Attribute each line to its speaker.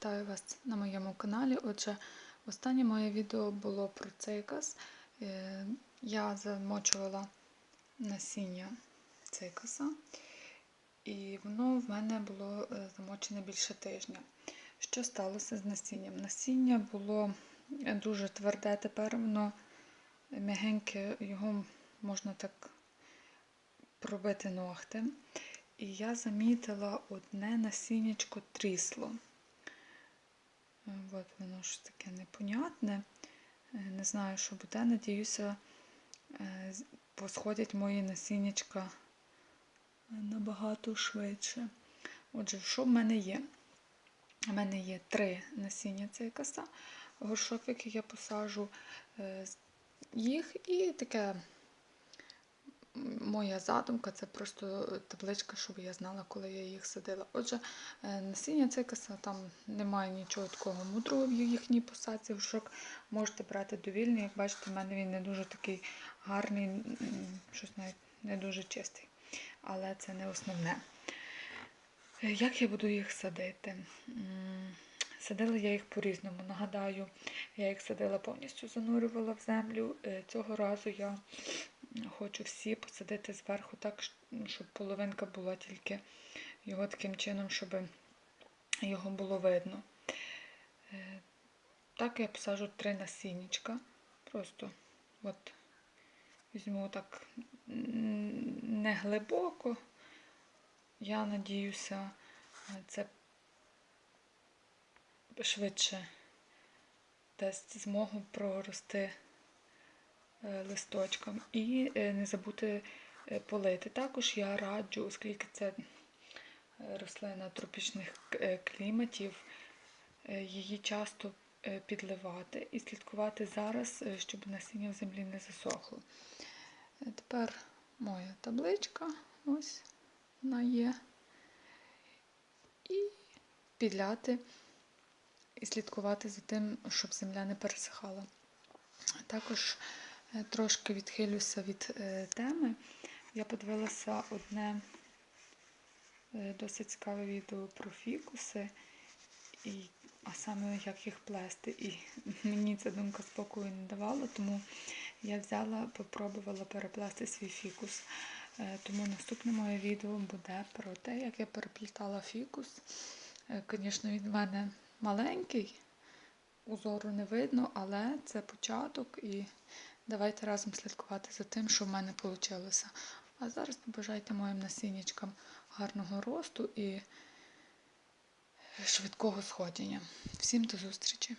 Speaker 1: Вітаю вас на моєму каналі. Отже, останнє моє відео було про цикас. Е, Я замочувала насіння цикаса, і воно в мене було е, замочене більше тижня. Що сталося з насінням? Насіння було е, дуже тверде, тепер воно м'ягеньке, його можна так пробити ногтем. І я замітила одне насіннячко трісло. Е, От воно ж таке непонятне. Е, Не знаю, що буде. Надіюся, е, посходять мої насіннячка набагато швидше. Отже, що в мене є? У мене є три насіння цикаса, горшок, в який я посажу їх, і таке моя задумка це просто табличка, щоб я знала, коли я їх садила. Отже, е, насіння цикаса там немає нічого такого мудрого в їхній посадці. Горшок можете брати довільний. Як бачите, в мене він не дуже такий гарний, щось навіть не дуже чистий. Але це не основне. Е, Як я буду їх садити? Садила я їх по-різному. Нагадаю, я їх садила повністю занурювала в землю. Е, Цього разу я хочу всі посадити зверху так, щоб половинка була тільки його таким чином, щоб його було видно. Е, Так я посажу три насіннячка. Просто от візьму так не глибоко. Я надіюся, це швидше дасть змогу прорости листочком. І е, не забути е, полити. Також я раджу, оскільки це е, рослина тропічних е, кліматів, е, її часто е, підливати і слідкувати зараз, е, щоб насіння в землі не засохло. Е, Тепер моя табличка, ось вона є. І підляти і слідкувати за тим, щоб земля не пересихала. Також е, трошки відхилюся від е, теми. Я подивилася одне е, досить цікаве відео про фікуси, і, а саме як їх плести. І мені ця думка спокою не давала, тому я взяла, попробувала переплести свій фікус. Е, Тому наступне моє відео буде про те, як я переплітала фікус. Е, Звісно, він в мене маленький, узору не видно, але це початок і давайте разом слідкувати за тим, що в мене вийшло. А зараз побажайте моїм насіннячкам гарного росту і швидкого сходження. Всім до зустрічі!